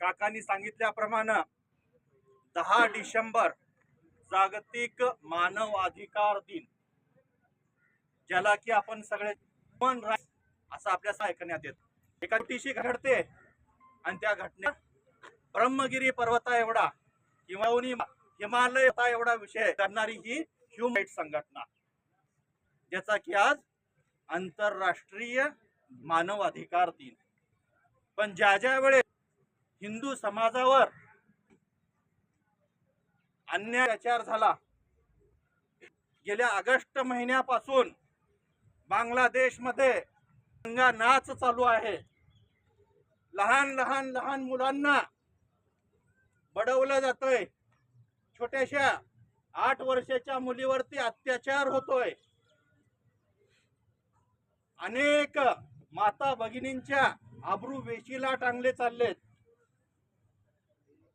काकांनी सांगितल्याप्रमाणे दहा डिसेंबर जागतिक मानव अधिकार दिन ज्याला की आपण सगळे असं आपल्या ऐकण्यात येत. एका टीशी घडते आणि त्या घटने ब्रह्मगिरी पर्वता एवढा किंवा हिमालय एवढा विषय करणारी ही ह्युमन राईट संघटना ज्याचा की आज आंतरराष्ट्रीय मानव अधिकार दिन. पण ज्या ज्या वेळेस हिंदू समाजावर अन्याय अत्याचार झाला गेल्या ऑगस्ट महिन्यापासून बांगलादेशमध्ये दंगा नाच चालू आहे. लहान लहान लहान मुलांना बडवलं जातंय. छोट्याशा आठ वर्षाच्या मुलीवरती अत्याचार होतोय. अनेक माता भगिनींच्या आबरू वेशीला टांगले चाललेत.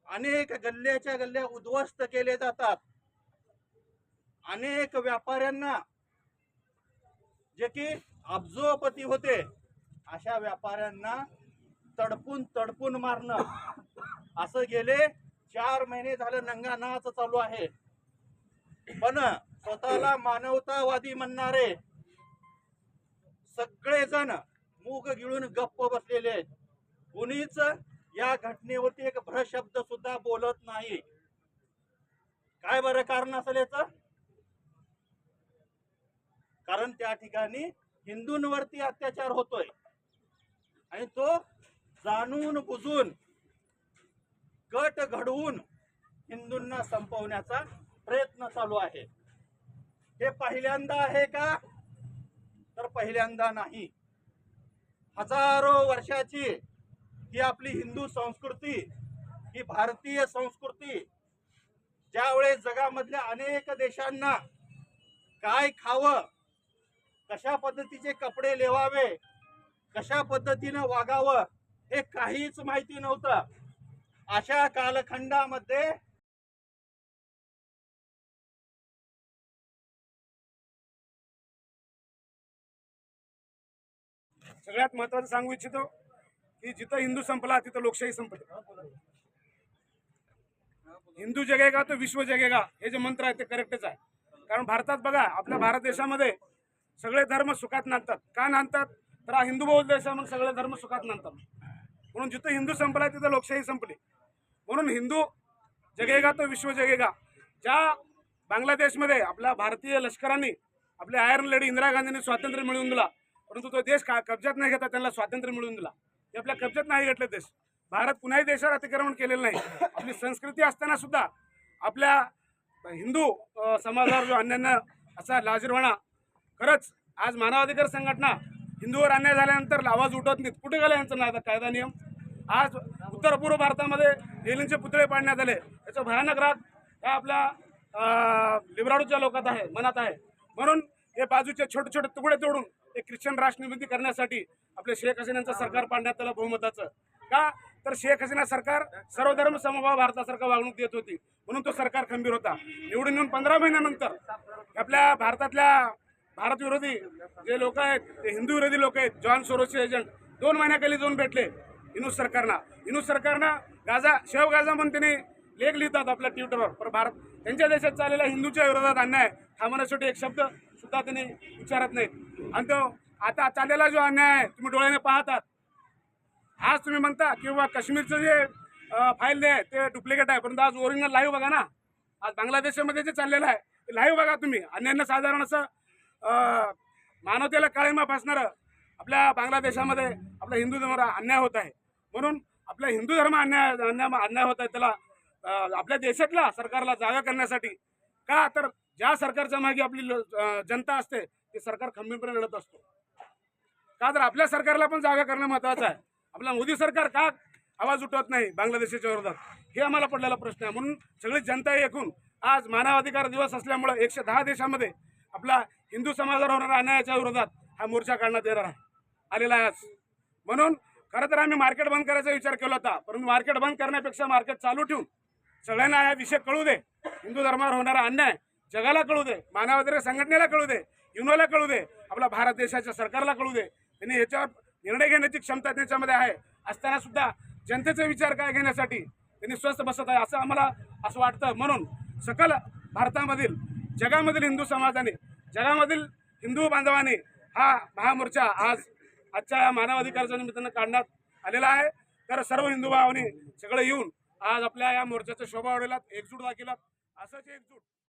अनेक गल्ल्याच्या गल्ल्या उद्ध्वस्त केले जातात. अनेक व्यापाऱ्यांना जे की अब्जोपती होते अशा व्यापाऱ्यांना तडपून तडपून मारणं. असं गेले चार महिने झालं नंगा नाच चालू आहे. पण स्वतःला मानवतावादी म्हणणारे सगळेजण मूग गिळून गप्प बसलेले आहेत. कुणीच या घटनेवरती एक भ्रशब्द सुद्धा बोलत नाही. काय बरं कारण असेल याच? कारण त्या ठिकाणी हिंदूंवरती अत्याचार होतोय. आणि तो जाणून बुजून गट घडवून हिंदूंना संपवण्याचा प्रयत्न चालू आहे. हे पहिल्यांदा आहे का? तर पहिल्यांदा नाही. हजारो वर्षाची ही आपली हिंदू संस्कृती ही भारतीय संस्कृती ज्यावेळेस जगामधल्या अनेक देशांना काय खावं कशा पद्धतीचे कपडे लेवावे कशा पद्धतीनं वागावं हे काहीच माहिती नव्हतं. अशा कालखंडामध्ये सगळ्यात महत्वाचं सांगू इच्छितो की जिथं हिंदू संपला तिथं लोकशाही संपली. हिंदू जगेगा तो विश्व जगेगा हे जे मंत्र आहे ते करेक्टच आहे. कारण भारतात बघा आपल्या भारत देशामध्ये सगळे धर्म सुखात नांदतात. का नांदतात? तर हा हिंदू बौद्ध देश देशामध्ये सगळे धर्म सुखात नांदतात. म्हणून जिथं हिंदू संपला तिथं लोकशाही संपली. म्हणून हिंदू जगेगा तो विश्व जगेगा ज्या बांगलादेशमध्ये आपल्या भारतीय लष्करांनी आपल्या आयर्न लेडी इंदिरा गांधींनी स्वातंत्र्य मिळवून दिला परंतु तो देश का कब्जात नाही घेता त्यांना स्वातंत्र्य मिळवून दिला. ते आपल्या कब्जात नाही घेतले देश. भारत कुणाही देशावर अतिक्रमण केलेलं नाही. आपली संस्कृती असताना सुद्धा आपल्या हिंदू समाजावर जो अन्यान्य असा लाजीरवाणा खरंच आज मानवाधिकार संघटना हिंदूवर अन्याय झाल्यानंतर आवाज उठवत नाहीत. कुठे गेला यांचा ना- कायदा नियम? आज उत्तर पूर्व भारतामध्ये लेलींचे पुतळे पाडण्यात आले. याचा भयानक राग हा आपल्या लिबराडूच्या लोकात आहे मनात आहे. म्हणून हे बाजूचे छोटे छोटे तुकडे तोडून एक ख्रिश्चन राष्ट्र निर्मिती करण्यासाठी आपले शेख हसीनांचं सरकार पाडण्यात आलं बहुमताचं. का? तर शेख हसीना सरकार सर्वधर्म समभाव भारतासारखं वागणूक देत होती. म्हणून तो सरकार खंबीर होता. निवडून येऊन पंधरा महिन्यानंतर आपल्या भारतातल्या भारत विरोधी जे लोक आहेत ते हिंदू विरोधी लोक आहेत जॉन सोरोसचे एजंट दोन महिन्याखाली जाऊन भेटले हिनू सरकारना. हिनू सरकारनं गाझा शेव गाझा म्हणून त्यांनी लेख लिहितात आपल्या ट्विटरवर. पण भारत त्यांच्या देशात चाललेला हिंदूच्या विरोधात अन्याय थांबवण्यासाठी एक शब्द. सुद्धा त्यांनी विचारत नाहीत. आणि तो आता चाललेला जो अन्याय आहे तुम्ही डोळ्याने पाहतात. आज तुम्ही म्हणता किंवा काश्मीरचं जे फाईल आहे ते डुप्लिकेट आहे. परंतु आज ओरिजिनल लाईव्ह बघा ना. आज बांगलादेशामध्ये जे चाललेलं आहे ते लाईव्ह बघा तुम्ही. अन्यान्य साधारण असं मानवतेला काळीमा फासणारं आपल्या बांगलादेशामध्ये आपल्या हिंदू धर्माला अन्याय होत आहे. म्हणून आपल्या हिंदू धर्म अन्याय अन्याय अन्याय होत आहे त्याला आपल्या देशातला सरकारला जागा करण्यासाठी का तर ज्या सरकारच्या मागे आपली जनता असते ते सरकार खंबीरपणे लढत असतो. का तर आपल्या सरकारला पण जागा करणं महत्वाचं आहे. आपला मोदी सरकार का आवाज उठवत नाही बांगलादेशाच्या विरोधात? हे आम्हाला पडलेला प्रश्न आहे. म्हणून सगळी जनता एकूण आज मानवाधिकार दिवस असल्यामुळे एकशे दहा देशामध्ये आपला हिंदू समाजावर होणाऱ्या अन्यायाच्या विरोधात हा मोर्चा काढण्यात येणार आहे. आलेला आहे आज. म्हणून खरं तर आम्ही मार्केट बंद करायचा विचार केला होता. परंतु मार्केट बंद करण्यापेक्षा मार्केट चालू ठेवून सगळ्यांना हा विषय कळू दे. हिंदू धर्मावर होणारा अन्याय जगाला कळू दे मानवाधिकार संघटनेला कळू दे युनोला कळू दे आपला भारत देशाच्या सरकारला कळू दे. त्यांनी याच्यावर निर्णय घेण्याची क्षमता त्याच्यामध्ये आहे. असताना सुद्धा जनतेचा विचार काय घेण्यासाठी त्यांनी स्वस्थ बसत आहे असं आम्हाला असं वाटतं. म्हणून सकल भारतामधील जगामधील हिंदू समाजाने जगामधील हिंदू बांधवाने हा महामोर्चा आज आजच्या या मानवाधिकाराच्या निमित्तानं काढण्यात आलेला आहे. तर सर्व हिंदू भावांनी सगळे येऊन आज आपल्या या मोर्चाचा शोभा वाढवलात एकजूट दाखवलात. असंच एकजूट.